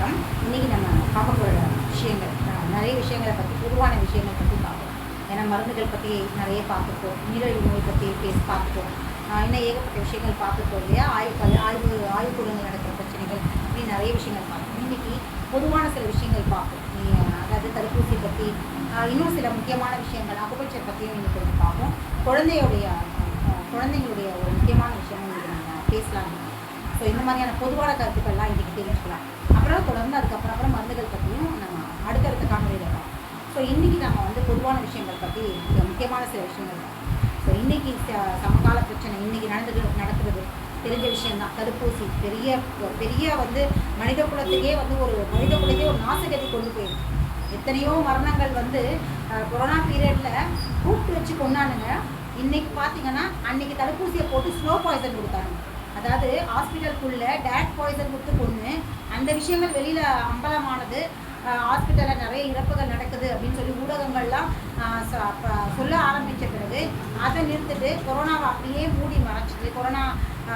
வணக்கம் இன்றைக்கி நம்ம பார்க்க போகிற விஷயங்கள் நிறைய விஷயங்களை பற்றி பொதுவான விஷயங்கள் பற்றி பார்ப்போம் ஏன்னா மருந்துகள் பற்றி நிறைய பார்த்துருக்கோம். நீரிழிவு நோய் பற்றி பேசி பார்த்துட்டோம் இன்னும் ஏகப்பட்ட விஷயங்கள் பார்த்துருக்கோம் இல்லையா? ஆய்வு ஆய்வு ஆய்வுக்கூடங்கள் நடக்கிற பிரச்சனைகள் இப்படி நிறைய விஷயங்கள் பார்ப்போம் இன்றைக்கி பொதுவான சில விஷயங்கள் பார்ப்போம். நீ, அதாவது தடுப்பூசி பற்றி இன்னும் சில முக்கியமான விஷயங்கள் அகுபட்சர் பற்றியும் இன்றைக்கி கொஞ்சம் பார்ப்போம். குழந்தையுடைய குழந்தைங்களுடைய ஒரு முக்கியமான விஷயம் இன்றைக்கி நம்ம பேசலாம். ஸோ இந்த மாதிரியான பொதுவான கருத்துக்கள்லாம் இன்றைக்கி தெரிஞ்சுக்கலாம். அப்புறம் தொடர்ந்து அதுக்கப்புறம் அப்புறம் மருந்துகள் பற்றியும் நம்ம அடுத்தடுத்த காணொலியில் பார்ப்போம். ஸோ இன்றைக்கி நம்ம வந்து பொதுவான விஷயங்கள் பற்றி மிக முக்கியமான சில விஷயங்கள் ஸோ இன்றைக்கி சமகால பிரச்சனை இன்றைக்கி நடந்துட்டு நடக்கிறது தெரிஞ்ச விஷயம்தான். தடுப்பூசி பெரிய பெரிய வந்து மனித குலத்தையே வந்து ஒரு மனித குலத்தையே ஒரு நாசகதி கொண்டு போயிருக்கு. எத்தனையோ மரணங்கள் வந்து கொரோனா பீரியடில் கூப்பிட்டு வச்சு கொண்டானுங்க. இன்னைக்கு பார்த்தீங்கன்னா அன்னைக்கு தடுப்பூசியை போட்டு ஸ்லோ பாய்சன் கொடுத்தாங்க அதாவது ஹாஸ்பிட்டலுக்குள்ள டேட் பாய்சன் கொடுத்து கொண்டு அந்த விஷயங்கள் வெளியில் அம்பலமானது. ஹாஸ்பிட்டலில் நிறைய இறப்புகள் நடக்குது அப்படின்னு சொல்லி ஊடகங்கள்லாம் ச- சொல்ல ஆரம்பித்த பிறகு அதை நிறுத்துட்டு கொரோனாவை அப்படியே மூடி மறைச்சிட்டு கொரோனா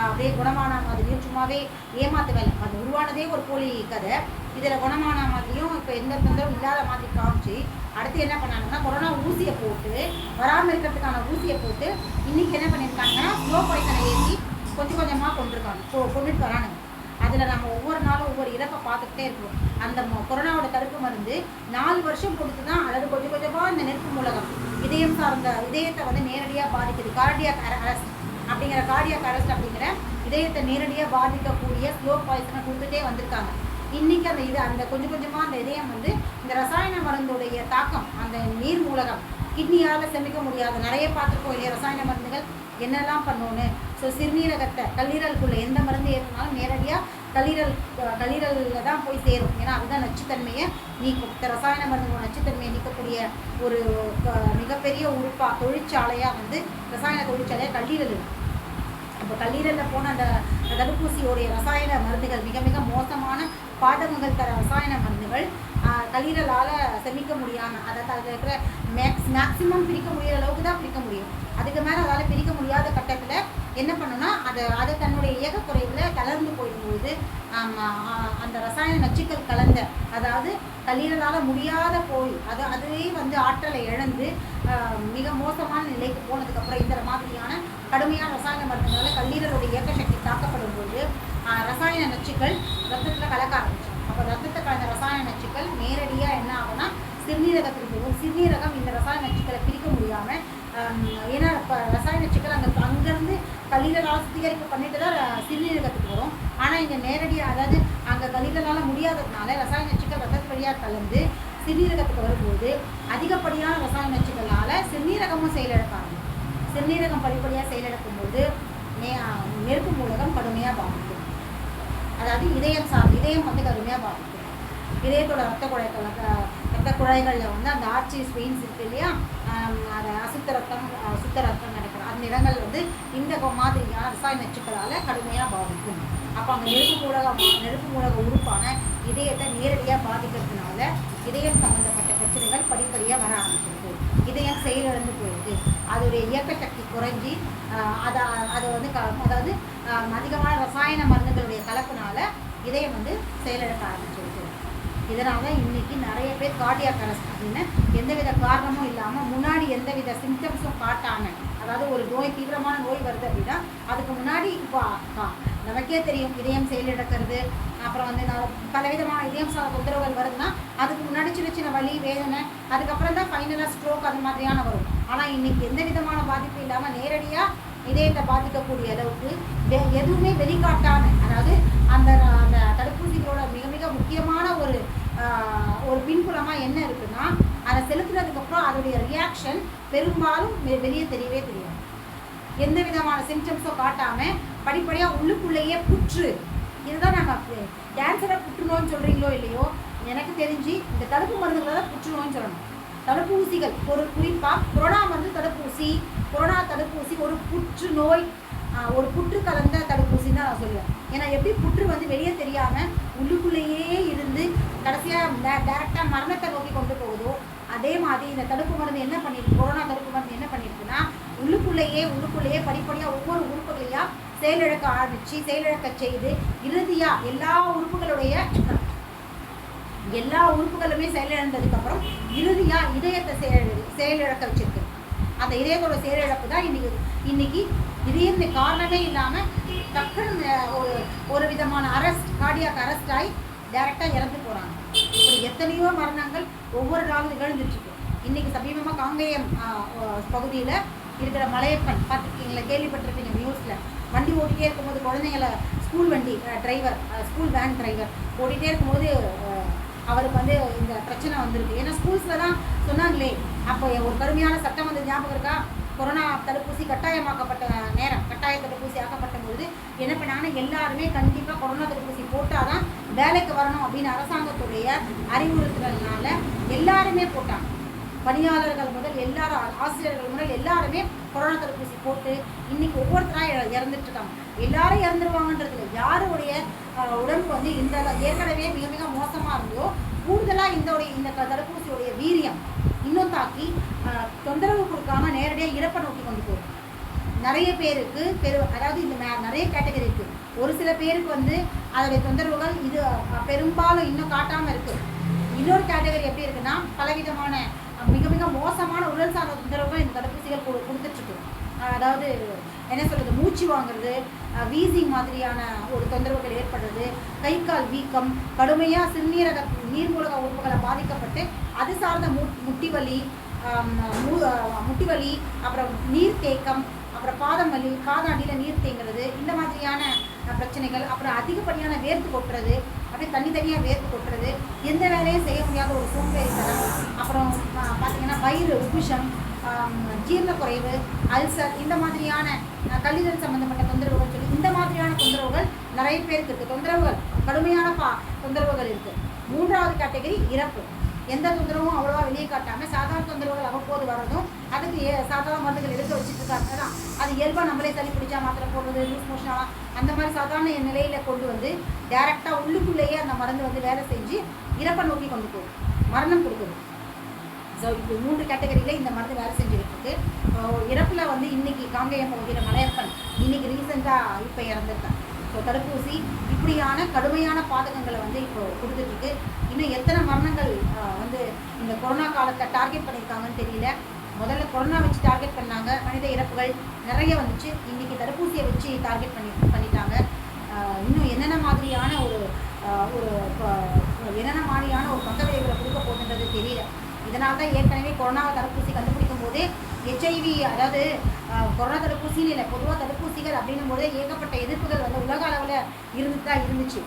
அப்படியே குணமான மாதிரியும் சும்மாவே ஏமாத்து வேலை. அது உருவானதே ஒரு போலி கதை. இதில் குணமான மாதிரியும் இப்போ எந்த தொந்தரவும் இல்லாத மாதிரி காமிச்சு அடுத்து என்ன பண்ணாங்கன்னா கொரோனா ஊசியை போட்டு வராமல் இருக்கிறதுக்கான ஊசியை போட்டு இன்னைக்கு என்ன பண்ணியிருக்காங்கன்னா ஸ்லோ பாய்சனை ஏற்றி கொஞ்சம் கொஞ்சமாக கொண்டிருக்காங்க. கொ கொண்டுட்டு வரானுங்க. அதில் நம்ம ஒவ்வொரு நாளும் ஒவ்வொரு இறப்பை பார்த்துக்கிட்டே இருக்கிறோம் அந்த கொரோனாவோட தடுப்பு மருந்து நாலு வருஷம் கொடுத்து தான் அதாவது கொஞ்சம் கொஞ்சமாக இந்த நெருப்பு மூலகம் இதயம் சார்ந்த இதயத்தை வந்து நேரடியாக பாதிக்குது. கார்டியாக் அரெஸ்ட் அப்படிங்கிற கார்டியாக் அரெஸ்ட் அப்படிங்கிற இதயத்தை நேரடியாக பாதிக்கக்கூடிய ஸ்லோ பாய்சனை கொடுத்துட்டே வந்திருக்காங்க. இன்னைக்கு அந்த இது அந்த கொஞ்சம் கொஞ்சமாக அந்த இதயம் வந்து இந்த ரசாயன மருந்துடைய தாக்கம் அந்த நீர் மூலகம் கிட்னியால் செமிக்க முடியாத நிறைய பார்த்துருக்கோம் இல்லையா ரசாயன மருந்துகள்? என்னெல்லாம் பண்ணோன்னு ஸோ சிறுநீரகத்தை கல்லீரலுக்குள்ளே எந்த மருந்து ஏறினாலும் நேரடியாக கல்லீரல் கல்லீரலில் தான் போய் சேரும். ஏன்னா அதுதான் நச்சுத்தன்மையை நீக்கும். இந்த ரசாயன மருந்து நச்சுத்தன்மையை நீக்கக்கூடிய ஒரு மிகப்பெரிய உறுப்பாக தொழிற்சாலையாக வந்து ரசாயன தொழிற்சாலையாக கல்லீரல் இருக்கும் இப்போ கல்லீரலில் போன அந்த தடுப்பூசியோடைய ரசாயன மருந்துகள் மிக மிக மோசமான பாதகங்கள் தர ரசாயன மருந்துகள் கல்லீரலால் செமிக்க முடியாமல் அதாவது அதில் இருக்கிற மேக்ஸ் மேக்ஸிமம் பிரிக்க முடியிற அளவுக்கு தான் பிரிக்க முடியும். அதுக்கு மேலே அதால் பிரிக்க முடியாத கட்டத்தில் என்ன பண்ணுன்னா அதை அதை தன்னுடைய இயக்கக்குறைவில் தளர்ந்து போயிடும்போது அந்த ரசாயன நச்சுக்கள் கலந்த அதாவது கல்லீரலால் முடியாத போய் அது அதுவே வந்து ஆற்றலை இழந்து மிக மோசமான நிலைக்கு போனதுக்கப்புறம் இந்த மாதிரியான கடுமையான ரசாயன மருந்துகளால் கல்லீரலுடைய இயக்க சக்தி தாக்கப்படும் போது ரசாயன நச்சுக்கள் ரத்தத்தில் கலக்க ஆரம்பிச்சிடும். அப்போ ரத்தத்தை கலந்த ரசாயன நச்சுக்கள் நேரடியாக என்ன ஆகும்னா சிறுநீரகத்துக்கு போகும். சிறுநீரகம் இந்த ரசாயன நச்சுக்களை பிரிக்க முடியாமல் ஏன்னா இப்போ ரசாயன நச்சுக்கள் அங்கே அங்கேருந்து கல்லீரலால் சுத்திகரிப்பு பண்ணிட்டு தான் சிறுநீரகத்துக்கு வரும். ஆனால் இங்கே நேரடியாக அதாவது அங்கே கல்லீரலால் முடியாததுனால ரசாயன நச்சுக்கள் ரத்த வழியாக கலந்து சிறுநீரகத்துக்கு வரும்போது அதிகப்படியான ரசாயன நச்சுக்களால் சிறுநீரகமும் செயலிழக்க ஆரம்பிக்கும். சிறுநீரகம் படிப்படியாக செயலிழக்கும் போது நே நெருப்பு மூலகம் கடுமையாக பாதிக்கும். அதாவது இதயம் சார் இதயம் வந்து கடுமையாக பாதிக்கும். இதயத்தோட ரத்த குழாய்கள் ரத்த குழாய்களில் வந்து அந்த ஆட்சி வெயின்ஸ் இருக்கு இல்லையா? அது அசுத்த ரத்தம் சுத்த ரத்தம் நடக்கிற அந்த இடங்கள் வந்து இந்த மாதிரியான ரசாயன நச்சுக்களால் கடுமையாக பாதிக்கும். அப்போ அந்த நெருப்பு மூலகம் நெருப்பு மூலக உறுப்பான இதயத்தை நேரடியாக பாதிக்கிறதுனால இதயம் சம்மந்தப்பட்ட பிரச்சனைகள் படிப்படியாக வர ஆரம்பிச்சிடும். இதயம் செயலிழந்து போயிடுது அதோடைய இயக்க சக்தி குறைஞ்சி அதை அதை வந்து க அதாவது அதிகமான ரசாயன மருந்துகளுடைய கலப்புனால இதயம் வந்து செயலிழக்க ஆரம்பிச்சிருக்கு. இதனால இன்றைக்கி நிறைய பேர் கார்டியாக் அரெஸ்ட் அப்படின்னு எந்தவித காரணமும் இல்லாமல் முன்னாடி எந்தவித சிம்டம்ஸும் காட்டாமல் அதாவது ஒரு நோய் தீவிரமான நோய் வருது அப்படின்னா அதுக்கு முன்னாடி இப்போ நமக்கே தெரியும் இதயம் செயலிழக்கிறது. அப்புறம் வந்து நான் பலவிதமான இதயம் சார்ந்த தொந்தரவுகள் வருதுன்னா அதுக்கு முன்னாடி சின்ன சின்ன வலி வேதனை அதுக்கப்புறம் தான் ஃபைனலாக ஸ்ட்ரோக் அது மாதிரியான வரும். ஆனால் இன்றைக்கி எந்த விதமான பாதிப்பு இல்லாமல் நேரடியாக இதயத்தை பாதிக்கக்கூடிய அளவுக்கு வெ- எதுவுமே வெளிக்காட்டாமல் அதாவது அந்த அந்த தடுப்பூசிகளோட மிக மிக முக்கியமான ஒரு ஒரு பின்புலமாக என்ன இருக்குன்னா அதை செலுத்துனதுக்கப்புறம் அதோடைய ரியாக்ஷன் பெரும்பாலும் வெளியே தெரியவே தெரியாது. எந்த விதமான சிம்டம்ஸோ காட்டாமல் படிப்படியாக உள்ளுக்குள்ளேயே புற்று. இதுதான் நாங்கள் கேன்சரை புற்றுநோய்னு சொல்கிறீங்களோ இல்லையோ எனக்கு தெரிஞ்சு இந்த தடுப்பு மருந்துகளை தான் புற்றுநோய்னு சொல்லணும். தடுப்பூசிகள் ஒரு குறிப்பாக கொரோனா மருந்து தடுப்பூசி கொரோனா தடுப்பூசி ஒரு புற்றுநோய் ஒரு புற்று கலந்த தடுப்பூசின்னு தான் நான் சொல்லுவேன். ஏன்னா எப்படி புற்று வந்து வெளியே தெரியாமல் உள்ளுக்குள்ளேயே இருந்து கடைசியாக டேரெக்டாக மரணத்தை நோக்கி கொண்டு போகுதோ அதே மாதிரி இந்த தடுப்பு மருந்து என்ன பண்ணிருக்கு கொரோனா தடுப்பு மருந்து என்ன பண்ணியிருக்குன்னா உள்ளுக்குள்ளேயே உள்ளுக்குள்ளேயே படிப்படியாக ஒவ்வொரு உறுப்புகளையாக செயலிழக்க ஆரம்பித்து செயலிழக்க செய்து இறுதியாக எல்லா உறுப்புகளுடைய எல்லா உறுப்புகளுமே செயலிழந்ததுக்கப்புறம் இறுதியாக இதயத்தை செயல் செயலிழக்க வச்சிருக்கு. அந்த இதயத்தோட செயலிழப்பு தான் இன்னைக்கு இன்னைக்கு திடீர்னு காரணமே இல்லாமல் டக்குன்னு ஒரு ஒரு விதமான அரெஸ்ட் கார்டியாக் அரெஸ்ட் ஆகி டேரெக்டாக இறந்து போகிறாங்க இப்படி எத்தனையோ மரணங்கள் ஒவ்வொரு நாளும் நிகழ்ந்துட்டு இருக்கு. இன்னைக்கு சமீபமாக காங்கேயம் பகுதியில் இருக்கிற மலையப்பன் பார்த்துருக்கீங்களா கேள்விப்பட்டிருப்பீங்க நியூஸில் வண்டி ஓட்டிகிட்டே இருக்கும்போது குழந்தைங்கள ஸ்கூல் வண்டி டிரைவர் ஸ்கூல் வேன் டிரைவர் ஓட்டிகிட்டே இருக்கும்போது அவருக்கு வந்து இந்த பிரச்சனை வந்திருக்கு. ஏன்னா ஸ்கூல்ஸில் தான் சொன்னாங்களே அப்போ ஒரு கடுமையான சட்டம் வந்து ஞாபகம் இருக்கா? கொரோனா தடுப்பூசி கட்டாயமாக்கப்பட்ட நேரம் கட்டாய தடுப்பூசி ஆக்கப்பட்ட பொழுது என்ன பண்ணாங்கன்னா எல்லாருமே கண்டிப்பாக கொரோனா தடுப்பூசி போட்டால் தான் வேலைக்கு வரணும் அப்படின்னு அரசாங்கத்துடைய அறிவுறுத்தல்னால எல்லாருமே போட்டாங்க. பணியாளர்கள் முதல் எல்லாரும் ஆசிரியர்கள் முதல் எல்லாருமே கொரோனா தடுப்பூசி போட்டு இன்னைக்கு ஒவ்வொருத்தராக இறந்துட்டு இருக்காங்க எல்லாரும் இறந்துருவாங்கன்றதுல யாருடைய உடம்பு வந்து இந்த ஏற்கனவே மிக மிக மோசமாக இருந்தோ கூடுதலாக இந்த உடைய- இந்த க- தடுப்பூசியுடைய வீரியம் இன்னும் தாக்கி தொந்தரவு கொடுக்காம நேரடியாக இறப்பை நோக்கி கொண்டு போகும் நிறைய பேருக்கு பெரு அதாவது இந்த மே- நிறைய கேட்டகரி இருக்குது ஒரு சில பேருக்கு வந்து அதோடைய தொந்தரவுகள் இது பெரும்பாலும் இன்னும் காட்டாமல் இருக்குது இன்னொரு கேட்டகரி எப்படி இருக்குன்னா பலவிதமான மிக மோசமான உடல் சார்ந்த தொந்தரவு இந்த தடுப்பூசிகள் கொடு- கொடுத்துட்டு அதாவது என்ன சொல்கிறது மூச்சு வாங்குறது வீசிங் மாதிரியான ஒரு தொந்தரவுகள் ஏற்படுறது கை கால் வீக்கம் கடுமையாக சிறுநீரக நீர்மூலக உறுப்புகளை பாதிக்கப்பட்டு அது சார்ந்த மு முட்டி வலி மு முட்டி வலி அப்புறம் நீர் தேக்கம் அப்புறம் பாதம் வலி காதாண்டியில் நீர் தேங்குறது இந்த மாதிரியான பிரச்சனைகள் அப்புறம் அதிகப்படியான வேர்த்து கொட்டுறது அப்படியே தனித்தனியாக தனியாக வேர்த்து கொட்டுறது எந்த வேலையும் செய்ய முடியாத ஒரு சோம்பேறித்தனம் அப்புறம் பார்த்திங்கன்னா பார்த்தீங்கன்னா வயிறு உப்புஷம் ஜீரண ஜீரணக்குறைவு அல்சர் இந்த மாதிரியான கல்லீரல் சம்மந்தப்பட்ட தொந்தரவுகள் சொல்லி இந்த மாதிரியான தொந்தரவுகள் நிறைய பேருக்கு இருக்குது தொந்தரவுகள் கடுமையான பா தொந்தரவுகள் இருக்குது மூன்றாவது கேட்டகரி இறப்பு. எந்த தொந்தரவும் அவ்வளோவா வெளியே காட்டாமல் சாதாரண தொந்தரவுகள் அவ்வப்போது வரதும் அதுக்கு ஏ சாதாரண மருந்துகள் எடுக்க வச்சுட்டு இருக்காங்க. தான் அது இயல்பாக நம்மளே தள்ளி பிடிச்சா மாத்திரை போடுறது லூஸ் மோஷன் அந்த மாதிரி சாதாரண நிலையில் கொண்டு வந்து டேரெக்டாக உள்ளுக்குள்ளேயே அந்த மருந்து வந்து வேலை செஞ்சு இறப்பை நோக்கி கொண்டு போகும் மரணம் கொடுக்குது. ஸோ இப்போ மூன்று கேட்டகரியில் இந்த மருந்து வேலை செஞ்சுக்கிட்டு இருக்கு வந்து இன்னைக்கு காங்கேயம் பகுதியில் மலையப்பன். இன்னைக்கு ரீசெண்டாக இப்போ இறந்துருக்காங்க ஸோ தடுப்பூசி இப்படியான கடுமையான பாதகங்களை வந்து இப்போ கொடுத்துட்ருக்கு. இன்னும் எத்தனை மரணங்கள் வந்து இந்த கொரோனா காலத்தை டார்கெட் பண்ணியிருக்காங்கன்னு தெரியல. முதல்ல கொரோனா வச்சு டார்கெட் பண்ணாங்க. மனித இறப்புகள் நிறைய வந்துச்சு. இன்னைக்கு தடுப்பூசியை வச்சு டார்கெட் பண்ணி பண்ணிட்டாங்க. இன்னும் என்னென்ன மாதிரியான ஒரு ஒரு என்னென்ன மாதிரியான ஒரு பக்க இதனால் தான் ஏற்கனவே கொரோனா தடுப்பூசி கண்டுபிடிக்கும் போது ஹெச்ஐவி அதாவது கொரோனா தடுப்பூசின்னு இல்லை பொதுவாக தடுப்பூசிகள் அப்படின்னும் போது ஏகப்பட்ட எதிர்ப்புகள் வந்து உலக அளவில் இருந்து தான் இருந்துச்சு.